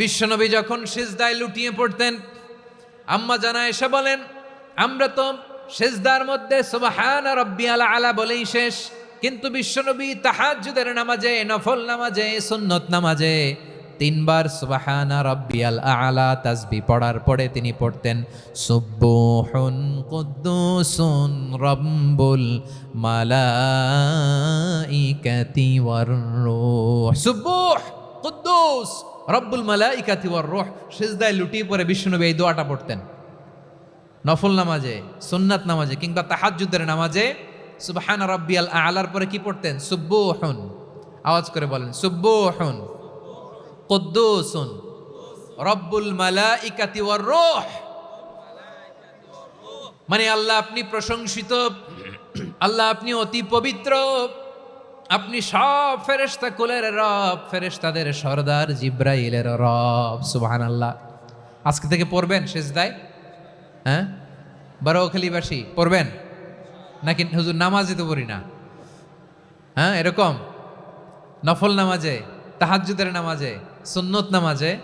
বিশ্বনবী যখন সিজদায় লুটিয়ে পড়তেন, আম্মা জানা এসে বলেন, আমরা তো সেজদার মধ্যে সুবহান রব্বি আলা আলা বলেই শেষ, কিন্তু বিশ্বনবী তাহাজ্জুদের নামাজে, নফল নামাজে, সুন্নত নামাজে তিনবার সুবহানা রব্বিয়াল আলা তাসবি পড়ার পরে তিনি পড়তেন সুব্বুহুন কুদ্দুসুন রব্বুল মালাইকাতি ওয়ার রূহ। সুব্বুহ কুদ্দুস! রব্বুল মালাইকাতি ওয়ার রূহ, সিজদায় লুটিয়ে পরে বিষ্ণুনবী এই দোয়াটা পড়তেন। নফল নামাজে, সুন্নাত নামাজে কিংবা তাহাজ্জুদের নামাজে সুবহান রাব্বিয়াল আলার পরে কি পড়তেন? সুব্বুহুন। আওয়াজ করে বলেন, সুব্বুহুন। কুদ্দুসুন। রব্বুল মালাইকাতি ওয়ার রূহ। মানে আল্লাহ আপনি প্রশংসিত, আল্লাহ আপনি অতি পবিত্র। আপনি সব ফেরেশতা কুলের রব, ফেরেশতাদের সর্দার জিব্রাইলের রব সুবহান আল্লাহ আজকে থেকে পড়বেন সেজদায়? হ্যাঁ? বারোখালীবাসী পড়বেন? নাকি হুজুর নামাজে তো পড়ি না? হ্যাঁ এরকম? নফল নামাজে, তাহাজ্জুদের নামাজে, সুন্নত নামাজে,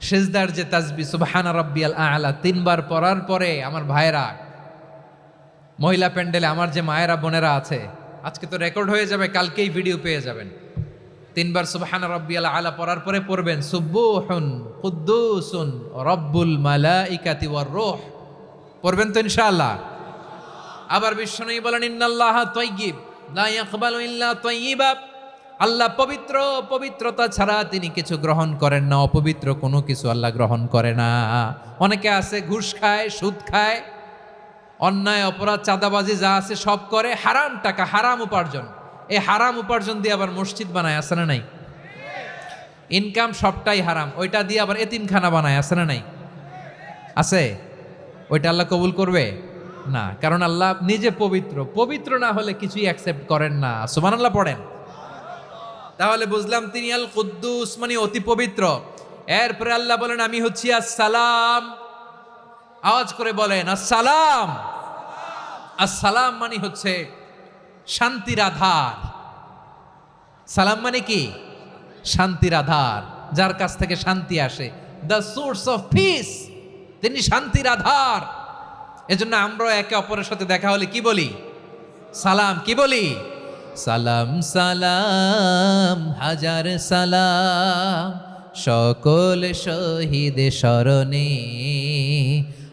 সেজদার যে তাজবি, সুবহানা রাব্বিয়াল আলা, তিনবার পড়ার পরে আমার ভাইরা মহিলা প্যান্ডেলে আমার যে মায়েরা, বোনেরা আছে আজকে তো রেকর্ড হয়ে যাবে, কালকেই ভিডিও পেয়ে যাবেন। তিনবার সুবহানা রাব্বিয়াল আলা পড়ার পরে পড়বেন সুব্বুহুন কুদ্দুসুন রব্বুল মালাইকাতি ওয়ার রূহ। পড়বেন তো ইনশাআল্লাহ। আবার বিশ্ব বিশ্বনবী বলেন, ইন্নাল্লাহা তাইয়্যিব লা ইয়াকবালু ইল্লা তাইয়্যিবা আল্লাহ পবিত্র, পবিত্রতা ছাড়া তিনি কিছু গ্রহণ করেন না, অপবিত্র কোনো কিছু আল্লাহ গ্রহণ করে না। অনেকে আছে, ঘুষ খায়, সুদ খায়। অন্যায়, অপরাধ, চাঁদাবাজি যা আছে সব করে হারাম টাকা, হারাম উপার্জন। এই হারাম উপার্জন দিয়ে আবার মসজিদ বানায়, আছে না নাই? ইনকাম সবটাই হারাম। ওইটা দিয়ে আবার এতিমখানা বানায়, আছে না নাই? আছে? ওইটা আল্লাহ কবুল করবে? না। কারণ আল্লাহ নিজে পবিত্র। পবিত্র না হলে কিছুই অ্যাকসেপ্ট করেন না। সুমান আল্লাহ পড়েন। তাহলে বুঝলাম তিনি আল কুদ্দুস মানে অতি পবিত্র। এরপরে আল্লাহ বলেন, আমি হচ্ছি আসসালাম। আওয়াজ করে বলেন, আসসালাম। আসসালাম মানে হচ্ছে শান্তির আধার। সালাম মানে কি? শান্তির আধার, যার কাছ থেকে শান্তি আসে। দ্য সোর্স অফ পিস তিনি শান্তির আধার। এজন্য আমরা একে অপরের সাথে দেখা হলে কি বলি? সালাম, কি বলি? সালাম সালাম, হাজার সালাম, সকল শহীদ স্মরণে।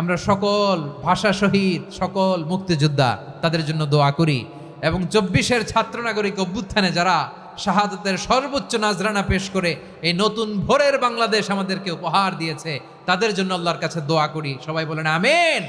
আমরা সকল ভাষা শহীদ, সকল মুক্তিযোদ্ধা তাদের জন্য দোয়া করি এবং চব্বিশের ছাত্র নাগরিক অভ্যুত্থানে যারা শাহাদতের সর্বোচ্চ নাজরানা পেশ করে এই নতুন ভোরের বাংলাদেশ আমাদেরকে উপহার দিয়েছে, তাদের জন্য আল্লাহর কাছে দোয়া করি। সবাই বলেন, আমেন।